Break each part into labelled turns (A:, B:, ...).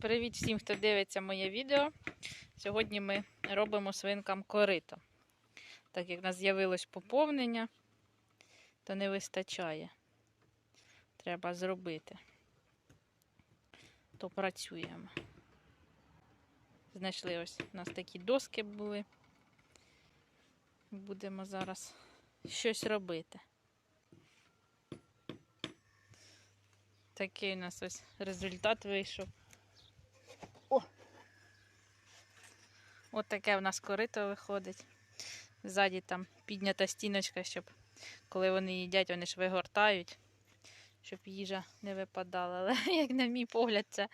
A: Привіт всім, хто дивиться моє відео. Сьогодні ми робимо свинкам корито. Так як в нас з'явилось поповнення, то не вистачає. Треба зробити. То працюємо. Знайшли ось у нас такі доски були. Будемо зараз щось робити. Такий у нас ось результат вийшов. От таке в нас корито виходить. Ззаді там піднята стіночка, щоб коли вони їдять, вони ж вигортають, щоб їжа не випадала. Але, як на мій погляд, це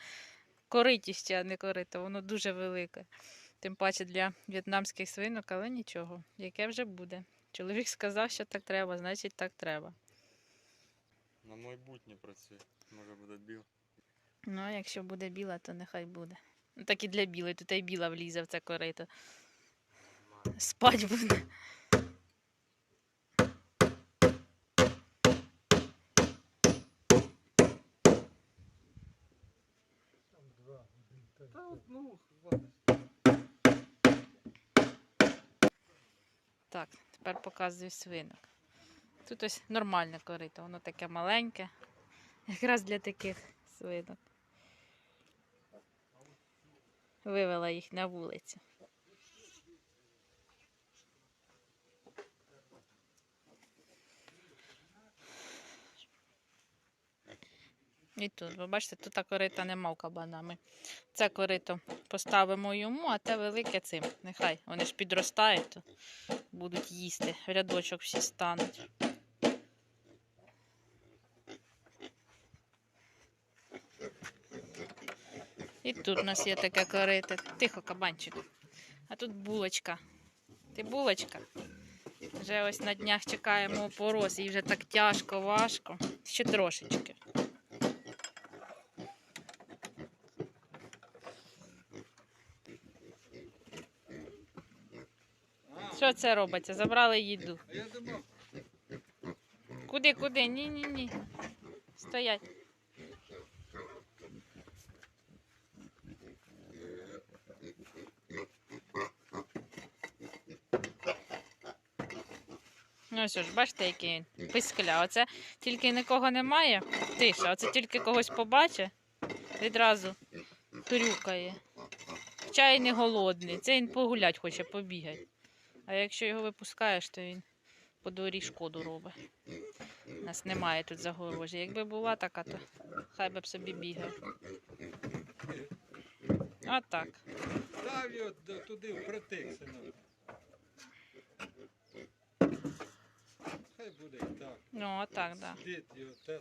A: коритіще, а не корито. Воно дуже велике. Тим паче для в'єтнамських свинок, але нічого, яке вже буде. Чоловік сказав, що так треба, значить так треба.
B: На майбутнє працює. Може буде біл.
A: Ну, а якщо буде біла, то нехай буде. Ну, так і для білої, тут і біла влізе в це корито. Спать буде.
B: Ну.
A: Так, тепер показую свинок. Тут ось нормальне корито, воно таке маленьке. Якраз для таких свинок. Вивела їх на вулицю. І тут, ви бачите, тут корита нема в кабанами. Це корито поставимо йому, а те велике цим. Нехай вони ж підростають, то будуть їсти. Рядочок всі стануть. І тут у нас є таке корите. Тихо, кабанчик. А тут булочка. Ти булочка. Вже ось на днях чекаємо опорос, і вже так тяжко, важко. Ще трошечки. Що це робиться? Забрали їду. Куди, куди? Ні, ні, ні. Стоять. Ну що ж, бачите, який він пискля. Оце тільки нікого немає. Тиша, оце тільки когось побачить, відразу турюкає. Хоча й не голодний. Це він погулять хоче, побігати. А якщо його випускаєш, то він по дворі шкоду робить. У нас немає тут загорожі. Якби була така, то хай би б собі бігав. А так.
B: став його туди впритик, синок. Буде і так.
A: Ну, отак, да.
B: Дід і от.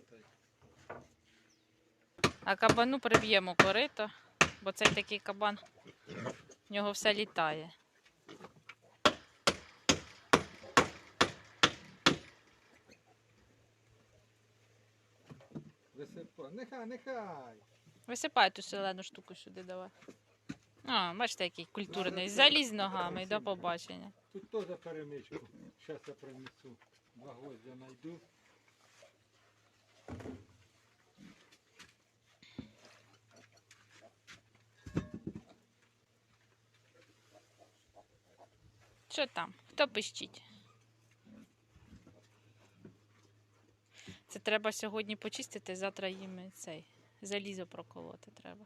A: А кабану приб'ємо корито, бо цей такий кабан, в нього все літає.
B: Висипа. Нехай, нехай.
A: Висипай ту зелену штуку сюди давай. А, бачите, який культурний. Залізь ногами до побачення.
B: Тут теж перемичку. Зараз я принесу. Два гвоздя знайду.
A: Що там? Хто пищить? Це треба сьогодні почистити, завтра їм цей залізо проколоти треба.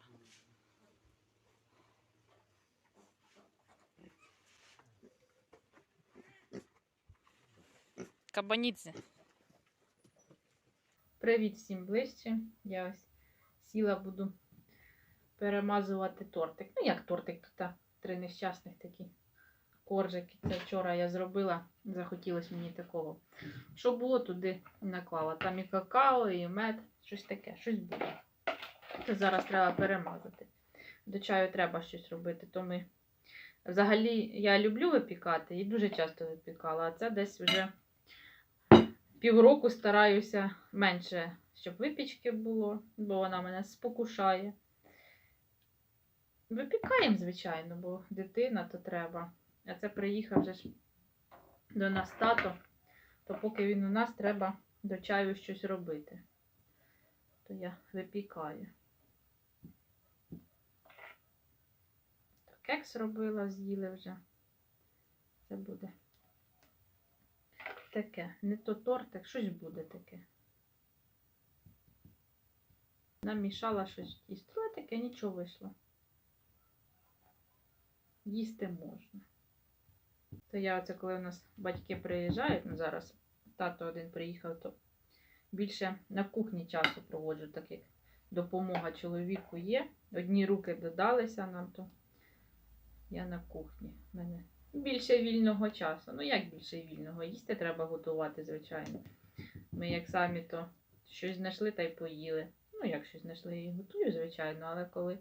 A: Кабанідзе. Привіт всім ближче. Я ось сіла буду перемазувати тортик. Ну, як тортик, тут а, три нещасних такі коржики. Це вчора я зробила, захотілося мені такого. Що було, туди наклала. Там і какао, і мед, щось таке, щось буде. Це зараз треба перемазати. До чаю треба щось робити. То ми... Взагалі я люблю випікати і дуже часто випікала, а це десь вже півроку стараюся менше, щоб випічки було, бо вона мене спокушає. Випікаємо, звичайно, бо дитина то треба. А це приїхав вже ж до нас тато, то поки він у нас треба до чаю щось робити. То я випікаю. кекс робила, з'їли вже. Це буде. Таке. Не то тортик, щось буде таке. Намішала щось в тісто, але таке нічого вийшло. Їсти можна. То я оце, коли у нас батьки приїжджають, ну зараз тато один приїхав, то більше на кухні часу проводжу, так як допомога чоловіку є. Одні руки додалися нам, то я на кухні. Мене більше вільного часу. Ну як більше вільного? Їсти треба готувати, звичайно. Ми як самі то щось знайшли та й поїли. Ну, як щось знайшли, і готую, звичайно, але коли.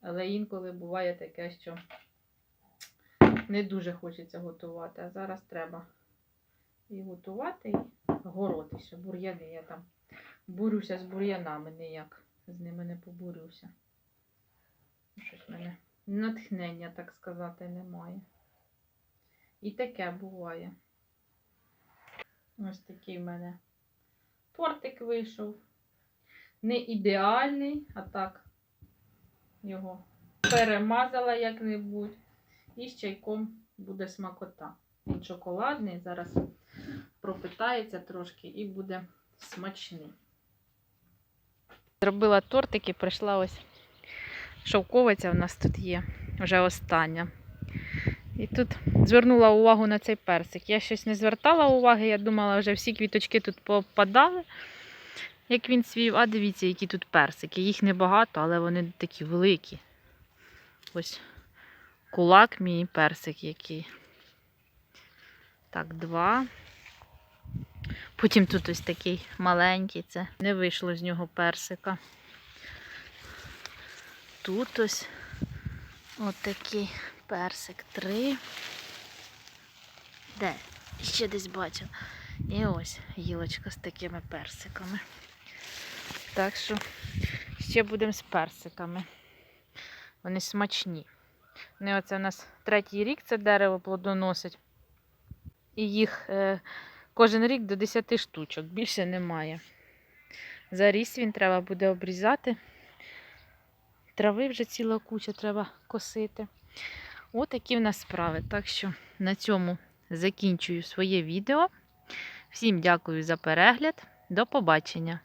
A: Але інколи буває таке, що не дуже хочеться готувати, а зараз треба і готувати, і горотися. Бур'яни я там бурюся з бур'янами ніяк. З ними не побурюся. Щось в мене натхнення, так сказати, немає. І таке буває. Ось такий в мене тортик вийшов. Не ідеальний, а так його перемазала як-небудь. І з чайком буде смакота. Він шоколадний, зараз пропитається трошки і буде смачний. Зробила тортики, прийшла ось шовковиця в нас тут є, вже остання. І тут звернула увагу на цей персик. Я щось не звертала уваги, я думала, вже всі квіточки тут попадали, як він свів. А дивіться, які тут персики. Їх небагато, але вони такі великі. Ось кулак мій персик який. Так, два. Потім тут ось такий маленький, це не вийшло з нього персика. Тут ось отакий персик. Три. Де? Ще десь бачив. І ось гілочка з такими персиками. Так що ще будемо з персиками. Вони смачні. Вони оце у нас третій рік це дерево плодоносить. І їх е, кожен рік до 10 штучок, більше немає. Заріс він треба буде обрізати. Трави вже ціла куча треба косити. Отакі в нас справи. Так що на цьому закінчую своє відео. Всім дякую за перегляд. До побачення!